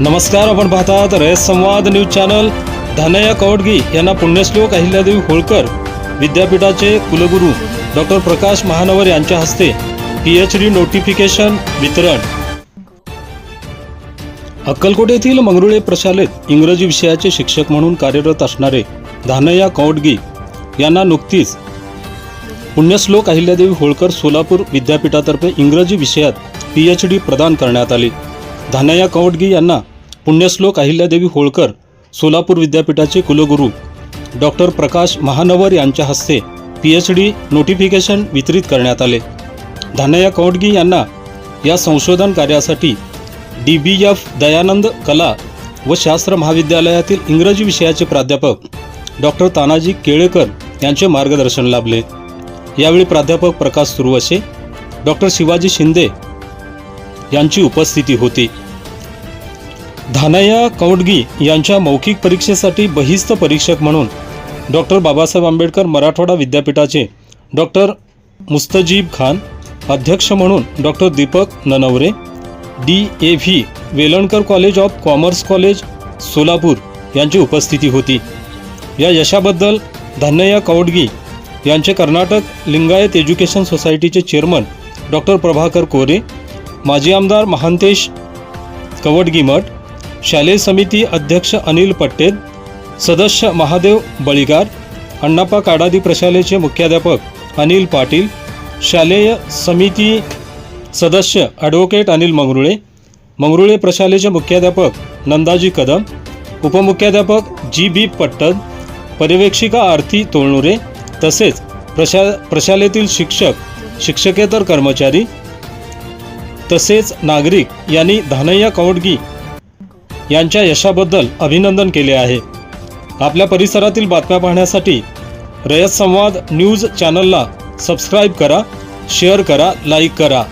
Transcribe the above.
नमस्कार आपण पाहतात रयत संवाद न्यूज चॅनल. धनया कवडगी यांना पुण्यश्लोक अहिल्यादेवी होळकर विद्यापीठाचे कुलगुरू डॉक्टर प्रकाश महानवर यांच्या हस्ते पी एच डी नोटिफिकेशन वितरण. अक्कलकोट येथील मंगरुळे प्रशालेत इंग्रजी विषयाचे शिक्षक म्हणून कार्यरत असणारे धानया कौडगी यांना नुकतीच पुण्यश्लोक अहिल्यादेवी होळकर सोलापूर विद्यापीठातर्फे इंग्रजी विषयात पी एच डी प्रदान करण्यात आली. धानया कौडगी यांना पुण्यश्लोक अहिल्यादेवी होळकर सोलापूर विद्यापीठाचे कुलगुरू डॉक्टर प्रकाश महानवर यांच्या हस्ते पी एच डी नोटिफिकेशन वितरित करण्यात आले. धानया कौडगी यांना या संशोधन कार्यासाठी डी बी एफ दयानंद कला व शास्त्र महाविद्यालयातील इंग्रजी विषयाचे प्राध्यापक डॉक्टर तानाजी केळेकर यांचे मार्गदर्शन लाभले. यावेळी प्राध्यापक प्रकाश सुरवसे डॉक्टर शिवाजी शिंदे यांची उपस्थिती होती. धानाया कौडगी यांच्या मौखिक परीक्षेसाठी बहिस्त परीक्षक म्हणून डॉक्टर बाबासाहेब आंबेडकर मराठवाडा विद्यापीठाचे डॉक्टर मुस्तजीब खान अध्यक्ष म्हणून doctor Deepak Nanaware D A V Velankar college of commerce college Solapur यांची उपस्थिती होती. या यशाबद्दल धन्यया कौडगी यांचे कर्नाटक लिंगायत एज्युकेशन सोसायटीचे चेअरमन डॉक्टर प्रभाकर कोरे माजी आमदार महांतेश कवडगीमठ शालेय समिती अध्यक्ष अनिल पट्टेल सदस्य महादेव बळीगार अण्णाप्पा काडादी प्रशालेचे मुख्याध्यापक अनिल पाटील शालेय समिती सदस्य ॲडव्होकेट अनिल मंगरुळे मंगरुळे प्रशालेचे मुख्याध्यापक नंदाजी कदम उपमुख्याध्यापक जी बी पट्टद पर्यवेक्षिका आरती तोळनुरे तसेच प्रशा प्रशालेतील शिक्षक शिक्षकेतर कर्मचारी तसेच नागरिक यांनी धानय्या कौडगी यांच्या यशाबद्दल अभिनंदन केले आहे. आपल्या परिसरातील बातम्या पाहण्यासाठी रयत संवाद न्यूज चॅनलला सबस्क्राईब करा शेअर करा लाईक करा.